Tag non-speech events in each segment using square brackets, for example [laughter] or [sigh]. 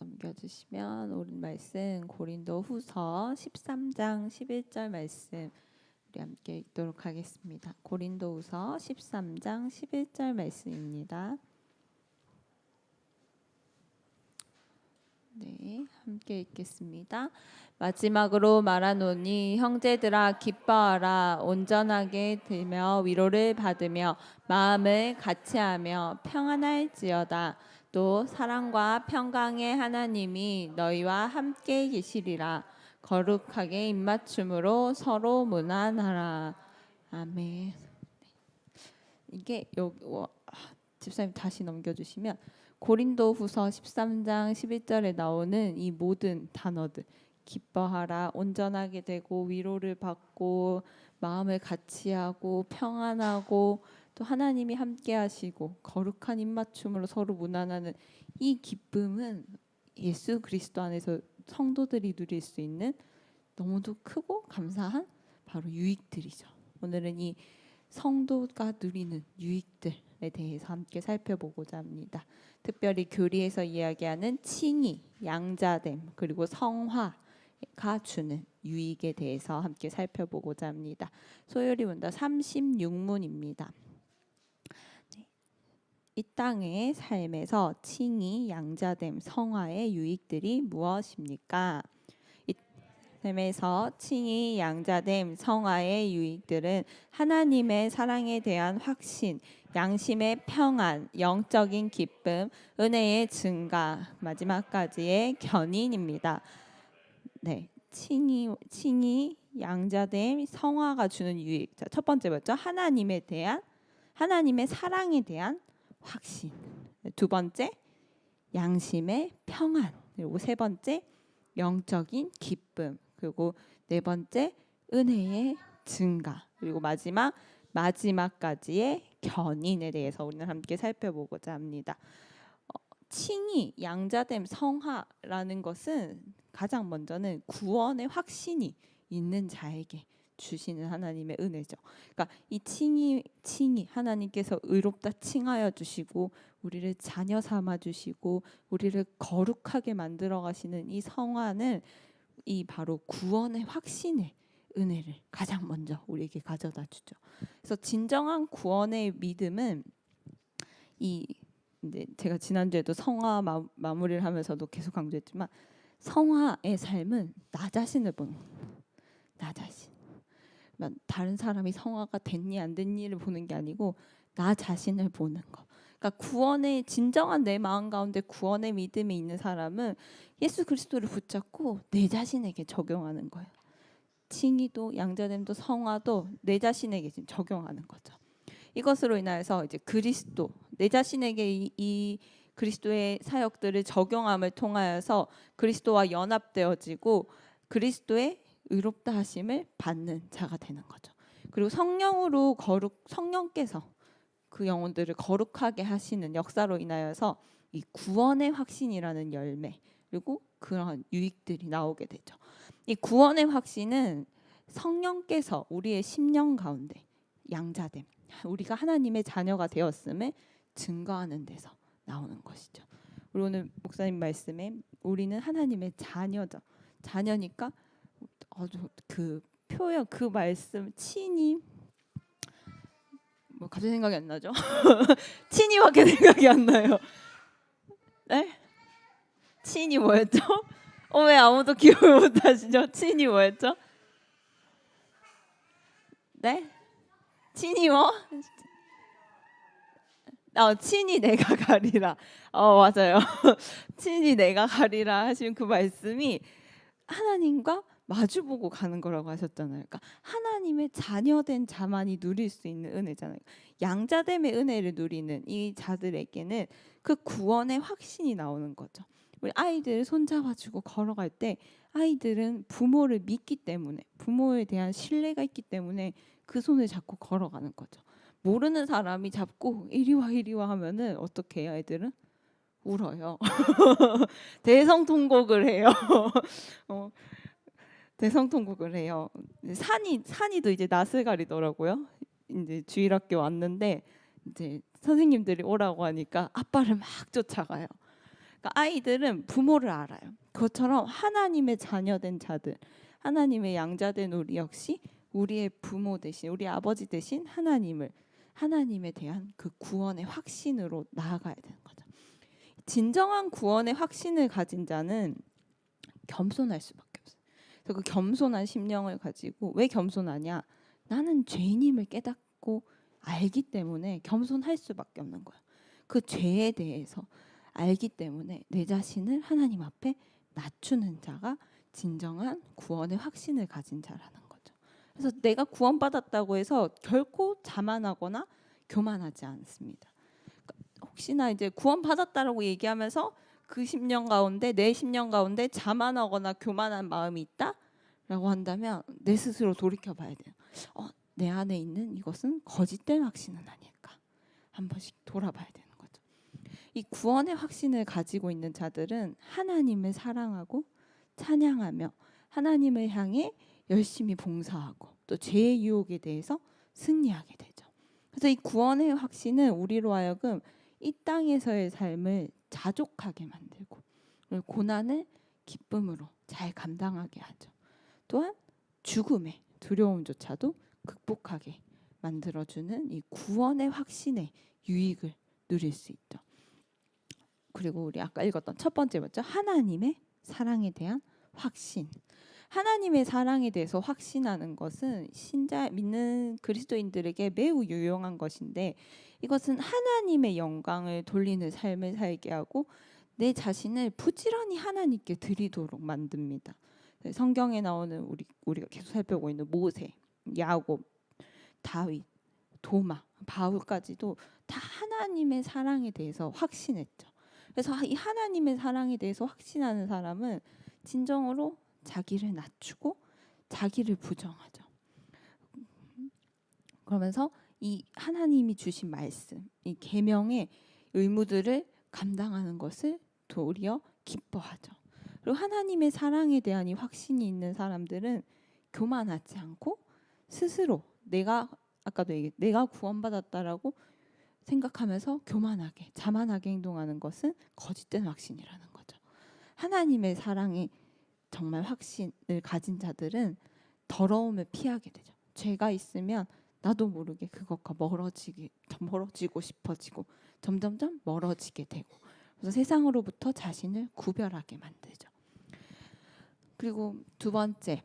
넘겨주시면 오른 말씀 고린도 후서 13장 11절 말씀 우리 함께 읽도록 하겠습니다. 고린도 후서 13장 11절 말씀입니다. 네, 함께 읽겠습니다. 마지막으로 말하노니 형제들아 기뻐하라 온전하게 되며 위로를 받으며 마음을 같이하며 평안할지어다 또 사랑과 평강의 하나님이 너희와 함께 계시리라. 거룩하게 입맞춤으로 서로 무난하라. 아멘. 이게 여기 와, 집사님 다시 넘겨주시면 고린도후서 13장 11절에 나오는 이 모든 단어들 기뻐하라 온전하게 되고 위로를 받고 마음을 같이하고 평안하고 또 하나님이 함께 하시고 거룩한 입맞춤으로 서로 무난하는 이 기쁨은 예수 그리스도 안에서 성도들이 누릴 수 있는 너무도 크고 감사한 바로 유익들이죠. 오늘은 이 성도가 누리는 유익들에 대해서 함께 살펴보고자 합니다. 특별히 교리에서 이야기하는 칭의, 양자됨 그리고 성화가 주는 유익에 대해서 함께 살펴보고자 합니다. 소요리 문답 36문입니다. 이 땅의 삶에서 칭의, 양자됨, 성화의 유익들이 무엇입니까? 이 삶에서 칭의, 양자됨, 성화의 유익들은 하나님의 사랑에 대한 확신, 양심의 평안, 영적인 기쁨, 은혜의 증가, 마지막까지의 견인입니다. 네, 칭의, 칭의, 양자됨, 성화가 주는 유익. 자, 첫 번째 뭐죠? 하나님에 대한 하나님의 사랑에 대한 확신. 두 번째 양심의 평안. 그리고 세 번째 영적인 기쁨. 그리고 네 번째 은혜의 증가. 그리고 마지막 마지막까지의 견인에 대해서 오늘 함께 살펴보고자 합니다. 어, 칭의, 양자됨, 성화라는 것은 가장 먼저는 구원의 확신이 있는 자에게 주시는 하나님의 은혜죠. 그러니까 이 칭이 칭이 하나님께서 의롭다 칭하여 주시고 우리를 자녀 삼아 주시고 우리를 거룩하게 만들어 가시는 이 성화는 이 바로 구원의 확신의 은혜를 가장 먼저 우리에게 가져다 주죠. 그래서 진정한 구원의 믿음은 이 이제 제가 지난주에도 성화 마, 마무리를 하면서도 계속 강조했지만 성화의 삶은 나 자신을 보는 나 자신. 다른 사람이 성화가 됐니 안 됐니를 보는 게 아니고 나 자신을 보는 거. 그러니까 구원의 진정한 내 마음 가운데 구원의 믿음이 있는 사람은 예수 그리스도를 붙잡고 내 자신에게 적용하는 거예요. 칭의도 양자됨도 성화도 내 자신에게 지금 적용하는 거죠. 이것으로 인하여서 이제 그리스도 내 자신에게 이, 이 그리스도의 사역들을 적용함을 통하여서 그리스도와 연합되어지고 그리스도의 의롭다 하심을 받는 자가 되는 거죠. 그리고 성령으로 거룩 성령께서 그 영혼들을 거룩하게 하시는 역사로 인하여서 이 구원의 확신이라는 열매 그리고 그런 유익들이 나오게 되죠. 이 구원의 확신은 성령께서 우리의 심령 가운데 양자됨, 우리가 하나님의 자녀가 되었음을 증거하는 데서 나오는 것이죠. 우리 오늘 목사님 말씀에 우리는 하나님의 자녀죠. 자녀니까 아주 그 표현 그 말씀 친히 뭐 갑자기 생각이 안 나죠? [laughs] 친히밖에 생각이 안 나요. 네? 친히 뭐였죠? 어 왜 아무도 기억을 못 하시죠? 친히 뭐였죠? 네? 친히 뭐? 어, 친히 내가 가리라. 어 맞아요. [laughs] 친히 내가 가리라 하신 그 말씀이 하나님과 마주보고 가는 거라고 하셨잖아요. 그러니까 하나님의 자녀된 자만이 누릴 수 있는 은혜잖아요. 양자됨의 은혜를 누리는 이 자들에게는 그 구원의 확신이 나오는 거죠. 우리 아이들을 손잡아주고 걸어갈 때 아이들은 부모를 믿기 때문에 부모에 대한 신뢰가 있기 때문에 그 손을 잡고 걸어가는 거죠. 모르는 사람이 잡고 이리 와 이리 와 하면은 어떻게 해요, 애들은? 울어요. [laughs] 대성통곡을 해요. [laughs] 어, 대성통곡을 해요. 산이 산이도 이제 낯을 가리더라고요. 이제 주일학교 왔는데 이제 선생님들이 오라고 하니까 아빠를 막 쫓아가요. 그러니까 아이들은 부모를 알아요. 그것처럼 하나님의 자녀된 자들, 하나님의 양자된 우리 역시 우리의 부모 대신 우리 아버지 대신 하나님을 하나님에 대한 그 구원의 확신으로 나아가야 되는 거죠. 진정한 구원의 확신을 가진 자는 겸손할 수밖에. 그래서 그 겸손한 심령을 가지고 왜 겸손하냐? 나는 죄인임을 깨닫고 알기 때문에 겸손할 수밖에 없는 거야. 그 죄에 대해서 알기 때문에 내 자신을 하나님 앞에 낮추는 자가 진정한 구원의 확신을 가진 자라는 거죠. 그래서 내가 구원받았다고 해서 결코 자만하거나 교만하지 않습니다. 그러니까 혹시나 이제 구원받았다라고 얘기하면서 그 10년 가운데 내 10년 가운데 자만하거나 교만한 마음이 있다라고 한다면 내 스스로 돌이켜 봐야 돼요. 어, 내 안에 있는 이것은 거짓된 확신은 아닐까? 한 번씩 돌아봐야 되는 거죠. 이 구원의 확신을 가지고 있는 자들은 하나님을 사랑하고 찬양하며 하나님을 향해 열심히 봉사하고 또 죄의 유혹에 대해서 승리하게 되죠. 그래서 이 구원의 확신은 우리로 하여금 이 땅에서의 삶을 자족하게 만들고 고난을 기쁨으로 잘 감당하게 하죠. 또한 죽음의 두려움조차도 극복하게 만들어주는 이 구원의 확신의 유익을 누릴 수 있죠. 그리고 우리 아까 읽었던 첫 번째 뭐죠? 하나님의 사랑에 대한 확신. 하나님의 사랑에 대해서 확신하는 것은 신자 믿는 그리스도인들에게 매우 유용한 것인데 이것은 하나님의 영광을 돌리는 삶을 살게 하고 내 자신을 부지런히 하나님께 드리도록 만듭니다. 성경에 나오는 우리 우리가 계속 살펴보고 있는 모세, 야곱, 다윗, 도마, 바울까지도 다 하나님의 사랑에 대해서 확신했죠. 그래서 이 하나님의 사랑에 대해서 확신하는 사람은 진정으로 자기를 낮추고 자기를 부정하죠. 그러면서 이 하나님이 주신 말씀, 이 계명의 의무들을 감당하는 것을 도리어 기뻐하죠. 그리고 하나님의 사랑에 대한 이 확신이 있는 사람들은 교만하지 않고 스스로 내가 아까도 얘기 내가 구원받았다라고 생각하면서 교만하게 자만하게 행동하는 것은 거짓된 확신이라는 거죠. 하나님의 사랑에 정말 확신을 가진 자들은 더러움을 피하게 되죠. 죄가 있으면 나도 모르게 그것과 멀어지게 더 멀어지고 싶어지고 점점점 멀어지게 되고 그래서 세상으로부터 자신을 구별하게 만들죠. 그리고 두 번째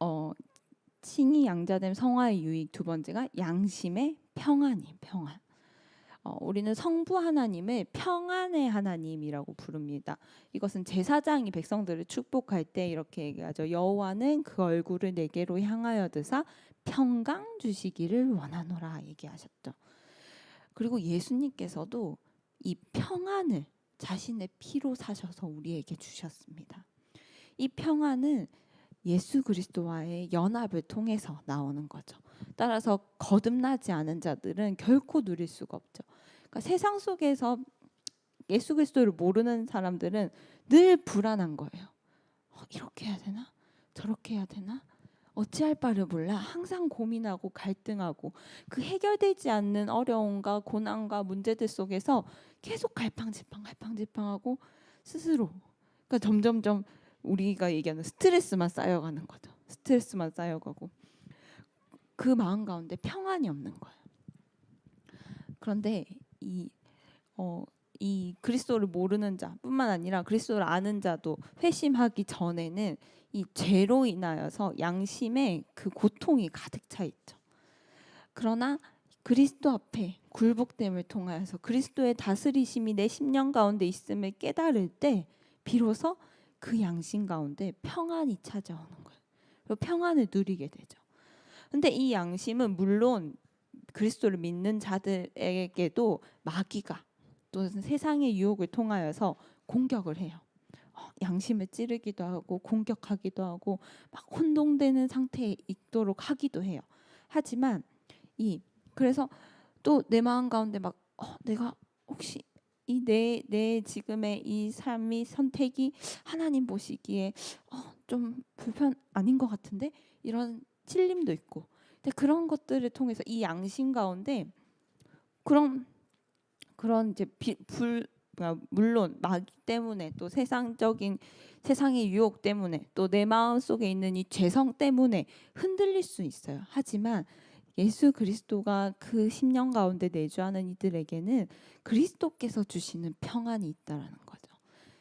어 칭이 양자됨 성화의 유익 두 번째가 양심의 평안이 평안. 어, 우리는 성부 하나님을 평안의 하나님이라고 부릅니다. 이것은 제사장이 백성들을 축복할 때 이렇게 얘기하죠. 여호와는 그 얼굴을 내게로 향하여 드사 평강 주시기를 원하노라 얘기하셨죠. 그리고 예수님께서도 이 평안을 자신의 피로 사셔서 우리에게 주셨습니다. 이 평안은 예수 그리스도와의 연합을 통해서 나오는 거죠. 따라서 거듭나지 않은 자들은 결코 누릴 수가 없죠. 그러니까 세상 속에서 예수 그리스도를 모르는 사람들은 늘 불안한 거예요. 어, 이렇게 해야 되나? 저렇게 해야 되나? 어찌할 바를 몰라 항상 고민하고 갈등하고 그 해결되지 않는 어려움과 고난과 문제들 속에서 계속 갈팡질팡 갈팡질팡하고 스스로 그러니까 점점점 우리가 얘기하는 스트레스만 쌓여가는 거죠. 스트레스만 쌓여가고 그 마음 가운데 평안이 없는 거예요. 그런데 이 어, 이 그리스도를 모르는 자뿐만 아니라 그리스도를 아는 자도 회심하기 전에는 이 죄로 인하여서 양심에 그 고통이 가득 차 있죠. 그러나 그리스도 앞에 굴복됨을 통하여서 그리스도의 다스리심이 내 심령 가운데 있음을 깨달을 때 비로소 그 양심 가운데 평안이 찾아오는 거예요. 평안을 누리게 되죠. 근데 이 양심은 물론 그리스도를 믿는 자들에게도 마귀가 또 세상의 유혹을 통하여서 공격을 해요. 어, 양심을 찌르기도 하고 공격하기도 하고 막 혼동되는 상태에 있도록 하기도 해요. 하지만 이 그래서 또 내 마음 가운데 막 어, 내가 혹시 이내내 지금의 이 삶이 선택이 하나님 보시기에 어, 좀 불편 아닌 것 같은데 이런 찔림도 있고 근데 그런 것들을 통해서 이 양심 가운데 그런 그런 이제 비, 불 그러니까 물론 마귀 때문에 또 세상적인 세상의 유혹 때문에 또 내 마음 속에 있는 이 죄성 때문에 흔들릴 수 있어요. 하지만 예수 그리스도가 그 심령 가운데 내주하는 이들에게는 그리스도께서 주시는 평안이 있다라는 거죠.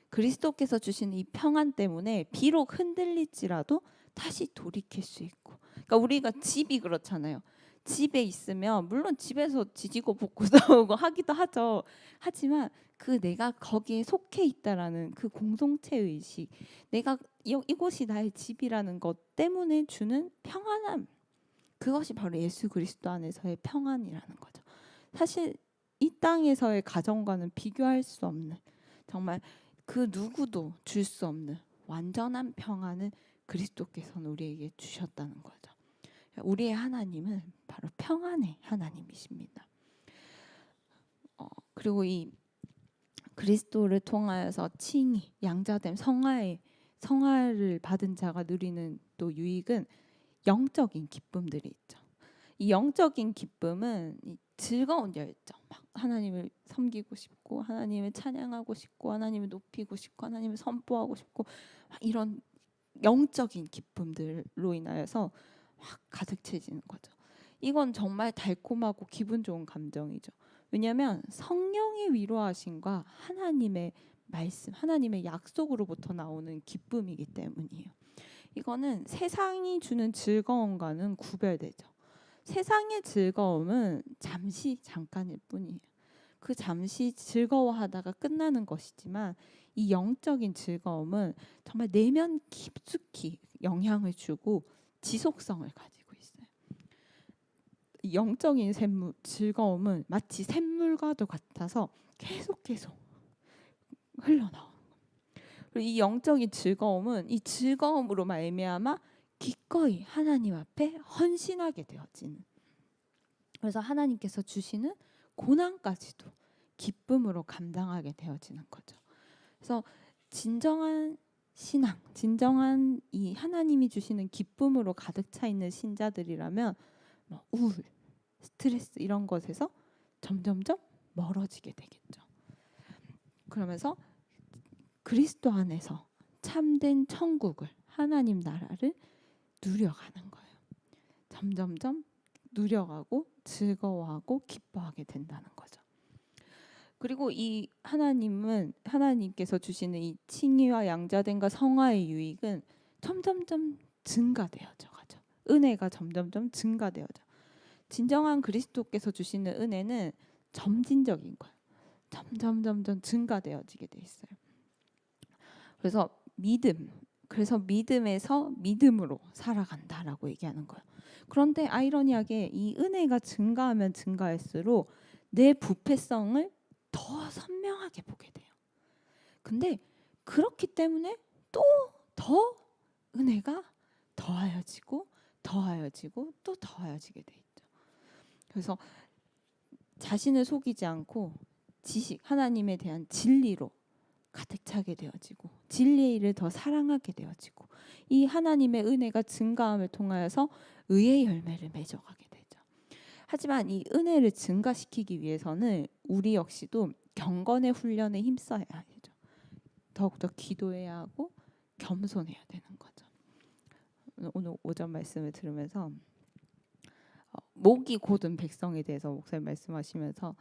그리스도께서 주시는 이 평안 때문에 비록 흔들릴지라도 다시 돌이킬 수 있고. 그러니까 우리가 집이 그렇잖아요. 집에 있으면 물론 집에서 지지고 볶고 [laughs] 싸우고 하기도 하죠. 하지만 그 내가 거기에 속해 있다라는 그 공동체 의식, 내가 이, 이곳이 나의 집이라는 것 때문에 주는 평안함, 그것이 바로 예수 그리스도 안에서의 평안이라는 거죠. 사실 이 땅에서의 가정과는 비교할 수 없는 정말 그 누구도 줄 수 없는 완전한 평안을 그리스도께서는 우리에게 주셨다는 거죠. 우리의 하나님은 바로 평안의 하나님이십니다. 어, 그리고 이 그리스도를 통하여서 칭이 양자됨 성화의 성화를 받은 자가 누리는 또 유익은 영적인 기쁨들이 있죠. 이 영적인 기쁨은 이 즐거운 열정, 막 하나님을 섬기고 싶고 하나님을 찬양하고 싶고 하나님을 높이고 싶고 하나님을 선포하고 싶고 이런 영적인 기쁨들로 인하여서 확 가득 채지는 거죠. 이건 정말 달콤하고 기분 좋은 감정이죠. 왜냐하면 성령의 위로하심과 하나님의 말씀, 하나님의 약속으로부터 나오는 기쁨이기 때문이에요. 이거는 세상이 주는 즐거움과는 구별되죠. 세상의 즐거움은 잠시 잠깐일 뿐이에요. 그 잠시 즐거워하다가 끝나는 것이지만 이 영적인 즐거움은 정말 내면 깊숙이 영향을 주고 지속성을 가지고 있어요. 영적인 샘물, 즐거움은 마치 샘물과도 같아서 계속 계속 흘러나오는 이 영적인 즐거움은 이 즐거움으로 말미암아 기꺼이 하나님 앞에 헌신하게 되어지는. 그래서 하나님께서 주시는 고난까지도 기쁨으로 감당하게 되어지는 거죠. 그래서 진정한 신앙, 진정한 이 하나님이 주시는 기쁨으로 가득 차 있는 신자들이라면 뭐 우울, 스트레스 이런 것에서 점점점 멀어지게 되겠죠. 그러면서 그리스도 안에서 참된 천국을 하나님 나라를 누려가는 거예요. 점점점 누려가고 즐거워하고 기뻐하게 된다는 거죠. 그리고 이 하나님은 하나님께서 주시는 이 칭의와 양자됨과 성화의 유익은 점점점 증가되어져 가죠. 은혜가 점점점 증가되어져. 진정한 그리스도께서 주시는 은혜는 점진적인 거예요. 점점 점점 증가되어지게 돼 있어요. 그래서 믿음, 그래서 믿음에서 믿음으로 살아간다라고 얘기하는 거예요. 그런데 아이러니하게 이 은혜가 증가하면 증가할수록 내 부패성을 더 선명하게 보게 돼요. 근데 그렇기 때문에 또 더 은혜가 더하여지고 더하여지고 또 더하여지게 돼 있죠. 그래서 자신을 속이지 않고 지식 하나님에 대한 진리로 가득 차게 되어지고 진리의 더 사랑하게 되어지고 이 하나님의 은혜가 증가함을 통하여서 의의 열매를 맺어가게 되죠. 하지만 이 은혜를 증가시키기 위해서는 우리 역시도 경건의 훈련에 힘써야 되죠. 더욱더 기도해야 하고 겸손해야 되는 거죠. 오늘 오전 말씀을 들으면서 어, 목이 고든 백성에 대해서 목사님 말씀하시면서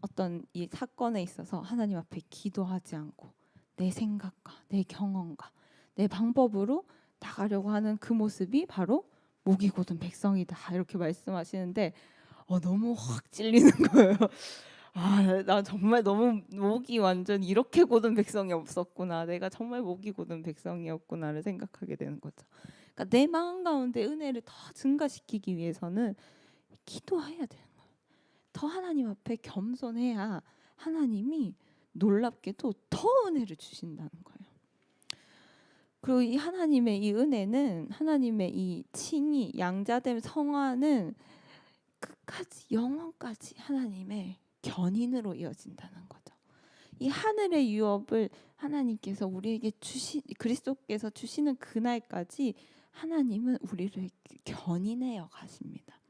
어떤 이 사건에 있어서 하나님 앞에 기도하지 않고 내 생각과 내 경험과 내 방법으로 나가려고 하는 그 모습이 바로 목이 고든 백성이다 이렇게 말씀하시는데 어, 너무 확 찔리는 [laughs] 거예요. 아, 나 정말 너무 목이 완전 이렇게 고든 백성이 없었구나. 내가 정말 목이 고든 백성이었구나를 생각하게 되는 거죠. 그러니까 내 마음 가운데 은혜를 더 증가시키기 위해서는 기도해야 돼요. 더 하나님 앞에 겸손해야 하나님이 놀랍게도 더 은혜를 주신다는 거예요. 그리고 이 하나님의 이 은혜는 하나님의 이 칭이 양자됨 성화는 끝까지 영원까지 하나님의 견인으로 이어진다는 거죠. 이 하늘의 유업을 하나님께서 우리에게 주시 그리스도께서 주시는 그날까지 하나님은 우리를 견인해요 가십니다.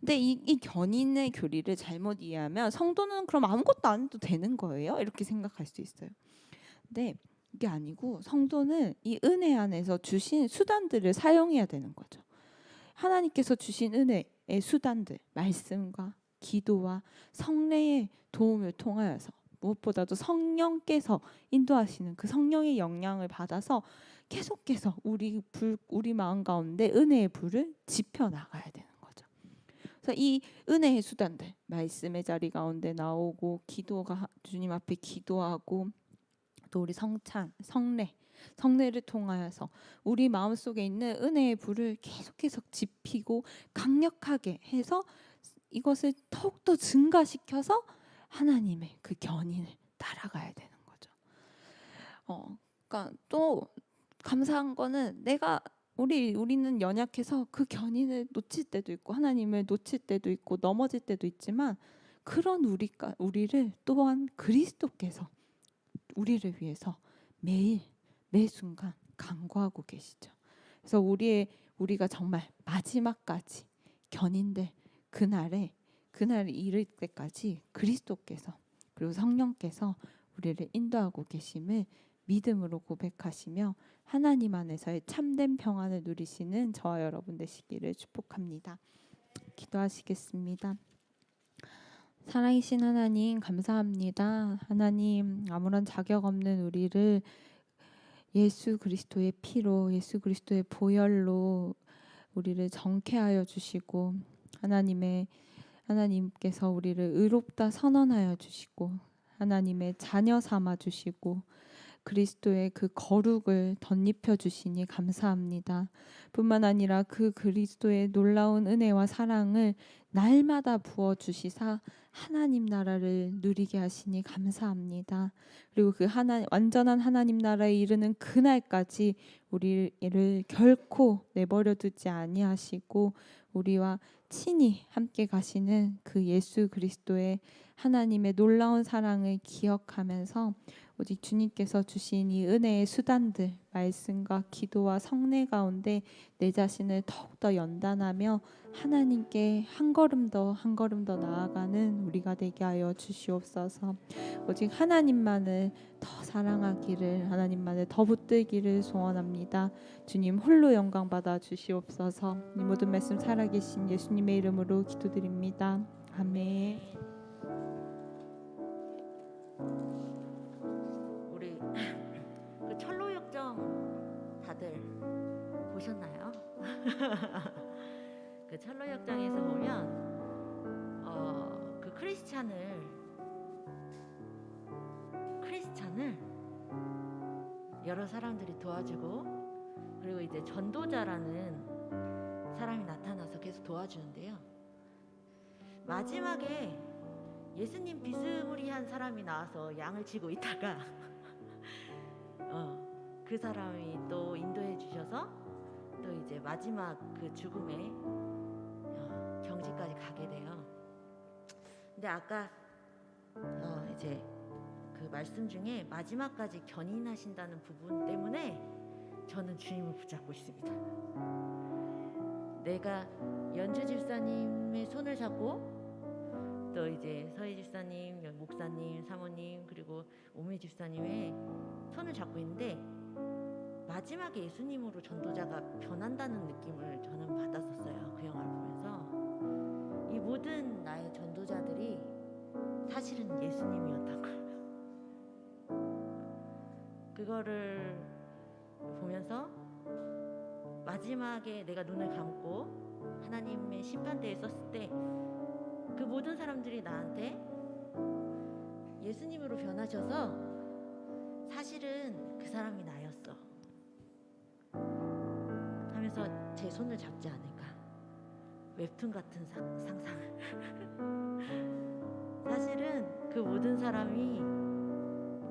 근데 이, 이 견인의 교리를 잘못 이해하면 성도는 그럼 아무것도 안 해도 되는 거예요? 이렇게 생각할 수 있어요. 근데 이게 아니고 성도는 이 은혜 안에서 주신 수단들을 사용해야 되는 거죠. 하나님께서 주신 은혜의 수단들, 말씀과 기도와 성례의 도움을 통하여서 무엇보다도 성령께서 인도하시는 그 성령의 영향을 받아서 계속해서 우리 불 우리 마음 가운데 은혜의 불을 지펴 나가야 되는 거죠. 그래서 이 은혜의 수단들 말씀의 자리 가운데 나오고 기도가 주님 앞에 기도하고 또 우리 성찬 성례 성례를 통하여서 우리 마음 속에 있는 은혜의 불을 계속해서 지피고 강력하게 해서 이것을 더욱더 증가시켜서 하나님의 그 견인을 따라가야 되는 거죠. 어, 그러니까 또 감사한 거는 내가 우리 우리는 연약해서 그 견인을 놓칠 때도 있고 하나님을 놓칠 때도 있고 넘어질 때도 있지만 그런 우리가 우리를 또한 그리스도께서 우리를 위해서 매일 매 순간 간구하고 계시죠. 그래서 우리의 우리가 정말 마지막까지 견인될 그날에 그날 이를 때까지 그리스도께서 그리고 성령께서 우리를 인도하고 계심을 믿음으로 고백하시며 하나님 안에서의 참된 평안을 누리시는 저와 여러분 되시기를 축복합니다. 기도하시겠습니다. 살아계신 하나님 감사합니다. 하나님 아무런 자격 없는 우리를 예수 그리스도의 피로 예수 그리스도의 보혈로 우리를 정케하여 주시고 하나님의 하나님께서 우리를 의롭다 선언하여 주시고 하나님의 자녀 삼아 주시고 그리스도의 그 거룩을 덧입혀 주시니 감사합니다. 뿐만 아니라 그 그리스도의 놀라운 은혜와 사랑을 날마다 부어 주시사 하나님 나라를 누리게 하시니 감사합니다. 그리고 그 하나 완전한 하나님 나라에 이르는 그날까지 우리를 결코 내버려 두지 아니하시고 우리와 친히 함께 가시는 그 예수 그리스도의 하나님의 놀라운 사랑을 기억하면서 오직 주님께서 주신 이 은혜의 수단들 말씀과 기도와 성례 가운데 내 자신을 더욱더 연단하며 하나님께 한 걸음 더 한 걸음 더 나아가는 우리가 되게 하여 주시옵소서. 오직 하나님만을 더 사랑하기를 하나님만을 더 붙들기를 소원합니다. 주님 홀로 영광 받아 주시옵소서. 이 모든 말씀 살아계신 예수님의 이름으로 기도드립니다. 아멘. [laughs] 그 철로 역정에서 보면 어 그 크리스찬을 크리스찬을 여러 사람들이 도와주고 그리고 이제 전도자라는 사람이 나타나서 계속 도와주는데요. 마지막에 예수님 비스무리한 사람이 나와서 양을 치고 있다가 [laughs] 어, 그 사람이 또 인도해 주셔서 또 이제 마지막 그 죽음의 어, 경지까지 가게 돼요. 근데 아까 어, 이제 그 말씀 중에 마지막까지 견인하신다는 부분 때문에 저는 주님을 붙잡고 있습니다. 내가 연주 집사님의 손을 잡고 또 이제 서희 집사님, 목사님, 사모님 그리고 오미 집사님의 손을 잡고 있는데 마지막에 예수님으로 전도자가 변한다는 느낌을 저는 받았었어요. 그 영화를 보면서 이 모든 나의 전도자들이 사실은 예수님이었던 거예요. 그거를 보면서 마지막에 내가 눈을 감고 하나님의 심판대에 섰을 때 그 모든 사람들이 나한테 예수님으로 변하셔서 사실은 그 사람이 나 하면서 제 손을 잡지 않을까. 웹툰 같은 상, 상상을. [laughs] 사실은 그 모든 사람이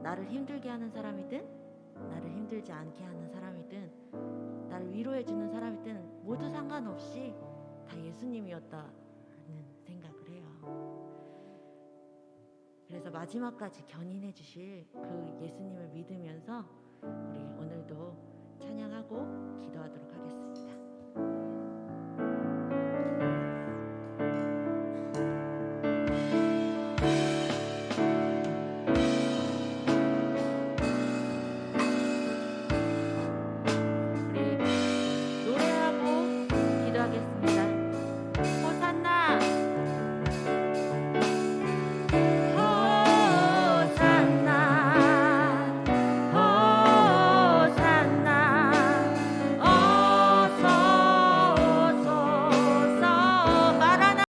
나를 힘들게 하는 사람이든 나를 힘들지 않게 하는 사람이든 나를 위로해 주는 사람이든 모두 상관없이 다 예수님이었다는 생각을 해요. 그래서 마지막까지 견인해 주실 그 예수님을 믿으면서